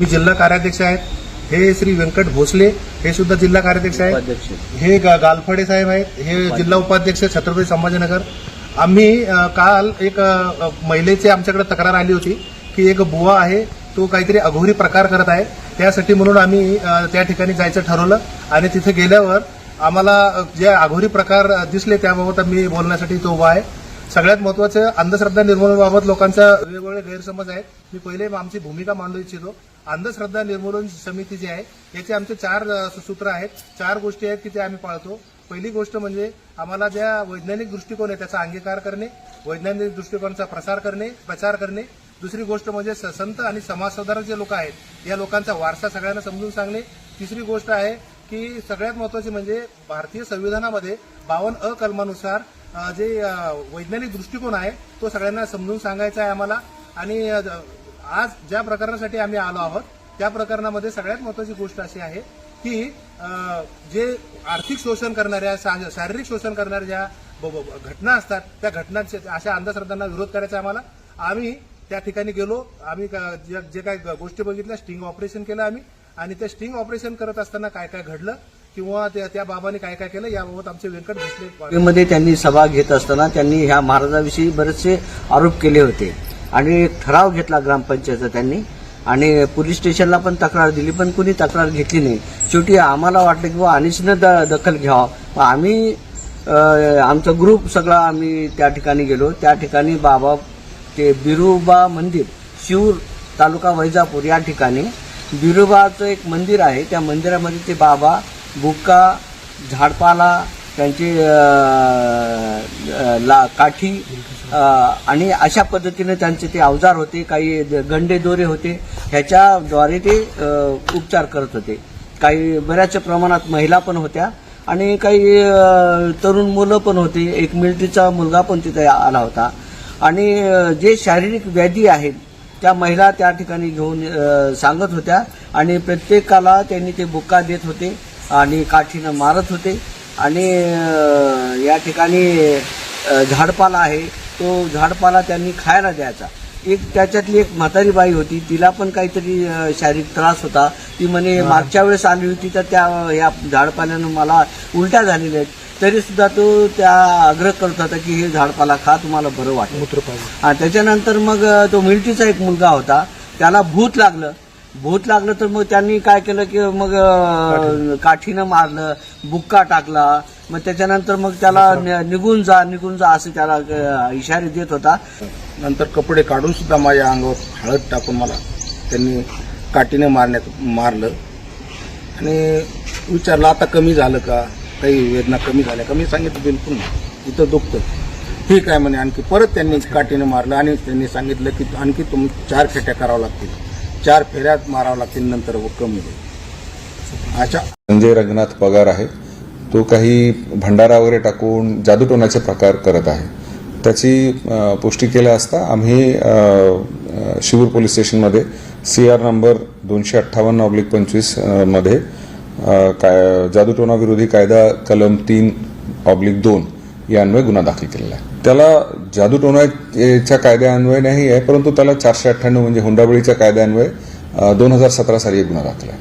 मी जिल्हा कार्याध्यक्ष आहेत हे श्री व्यंकट भोसले हे सुद्धा जिल्हा कार्याध्यक्ष आहेत हे गा- गालफडे साहेब आहेत. हे जिल्हा उपाध्यक्ष छत्रपती संभाजीनगर. आम्ही काल एक महिलेची आमच्याकडे तक्रार आली होती की एक बुवा आहे तो काहीतरी अघोरी प्रकार करत आहे. त्यासाठी म्हणून आम्ही त्या ठिकाणी जायचं ठरवलं आणि तिथे गेल्यावर आम्हाला जे अघोरी प्रकार दिसले त्याबाबत मी बोलण्यासाठी तो उभा आहे. सगळ्यात महत्वाचं अंधश्रद्धा निर्मूलनाबाबत लोकांचा वेगवेगळे गैरसमज आहेत. मी पहिले आमची भूमिका मांडू इच्छितो. अंधश्रद्धा निर्मूलन समिती जी आहे याचे आमचे चार सूत्र आहेत. चार गोष्टी आहेत की ते आम्ही पाळतो. पहिली गोष्ट म्हणजे आम्हाला ज्या वैज्ञानिक दृष्टिकोन आहे त्याचा अंगीकार करणे वैज्ञानिक दृष्टिकोनाचा प्रसार करणे प्रचार करणे. दुसरी गोष्ट म्हणजे संत आणि समाजसुधारक जे लोक आहेत या लोकांचा वारसा सगळ्यांना समजून सांगणे. तिसरी गोष्ट आहे की सगळ्यात महत्वाची म्हणजे भारतीय संविधानामध्ये बावन्न अ कलमानुसार जे वैज्ञानिक दृष्टिकोन आहे तो सगळ्यांना समजून सांगायचा आहे आम्हाला. आणि आज ज्या प्रकरणासाठी आम्ही आलो आहोत त्या प्रकरणामध्ये सगळ्यात महत्वाची गोष्ट अशी आहे की जे आर्थिक शोषण करणाऱ्या शारीरिक शोषण करणाऱ्या ज्या ब- ब- घटना असतात त्या घटनांचे अशा अंधश्रद्धांना विरोध करायचा आम्हाला. आम्ही त्या ठिकाणी गेलो आम्ही जे जे काही गोष्टी बघितल्या स्टिंग ऑपरेशन केलं आम्ही. आणि ते स्टिंग ऑपरेशन करत असताना काय काय घडलं किंवा त्या त्या काय काय केलं याबाबत आमचे व्यंकट भोसले मध्ये त्यांनी सभा घेत असताना त्यांनी ह्या महाराजाविषयी बरेचसे आरोप केले होते. आणि एक ठराव घेतला ग्रामपंचायतचा त्यांनी. आणि पोलीस स्टेशनला पण तक्रार दिली पण कुणी तक्रार घेतली नाही. शेवटी आम्हाला वाटलं की बुवा अनिशनं द दखल घ्यावं. आम्ही आमचा ग्रुप सगळा आम्ही त्या ठिकाणी गेलो. त्या ठिकाणी बाबा ते बिरुबा मंदिर शिवूर तालुका वैजापूर या ठिकाणी बिरुबाचं एक मंदिर आहे. त्या मंदिरामध्ये ते बाबा बुक्का झाडपाला त्यांची ला काठी आणि अशा पद्धतीने त्यांचे ते अवजार होते काही गंडे दोरे होते ह्याच्याद्वारे ते उपचार करत होते. काही बऱ्याच प्रमाणात महिला पण होत्या आणि काही तरुण मुलं पण होती. एक मिलिटरीचा मुलगा पण तिथे आला होता. आणि जे शारीरिक व्याधी आहेत त्या महिला त्या ठिकाणी घेऊन सांगत होत्या आणि प्रत्येकाला त्यांनी ते बुक्का देत होते आणि काठीनं मारत होते. आणि या ठिकाणी झाडपाला आहे तो झाडपाला त्यांनी खायला द्यायचा. एक त्याच्यातली एक म्हातारी बाई होती तिला पण काहीतरी शारीरिक त्रास होता. ती म्हणे मागच्या वेळेस आली होती तर त्या या झाडपाल्यानं मला उलट्या झालेल्या आहेत. तरी सुद्धा तो त्या आग्रह करत होता की हे झाडपाला खा तुम्हाला बरं वाटेल. आणि त्याच्यानंतर मग तो मिलिटरीचा एक मुलगा होता. त्याला भूत लागलं. भूत लागलं तर मग त्यांनी काय केलं की मग अ, काठीनं. मारलं बुक्का टाकला. मग त्याच्यानंतर मग त्याला नि- निघून जा निघून जा असं त्याला अ, इशारे देत होता. नंतर कपडे काढून सुद्धा माझ्या अंगावर हळद टाकून मला त्यांनी काठीने मारण्यात मारलं. आणि विचारलं आता कमी झालं का? काही वेदना कमी झाल्या का? मी सांगितलं बिलकुल नाही. इथं दुखतं ठीक आहे म्हणे आणखी परत त्यांनी काठीने मारलं आणि त्यांनी सांगितलं की आणखी तुम्ही चार फेट्या कराव्या लागतील. चार फेऱ्यात मारावं लागतील नंतर व कमी होईल अशा संजय रंगनाथ पगार आहे. तो काही भंडारा वगैरे टाकून जादूटोनाचे प्रकार करत आहे. त्याची पुष्टी केल्या असता आम्ही शिवूर पोलीस स्टेशनमध्ये सी आर नंबर दोनशे अठ्ठावन्न ऑब्लिक पंचवीसमध्ये काय जादूटोना विरोधी कायदा कलम तीन ऑब्लिक दोन यान्वये गुन्हा दाखल केलेला आहे. त्याला जादूटोनाच्या कायद्यान्वये नाही आहे परंतु त्याला चारशे अठ्ठ्याण्णव म्हणजे हुंडाबळीच्या कायद्यान्वये दोन हजार सतरा साली एक गुन्हा दाखल आहे.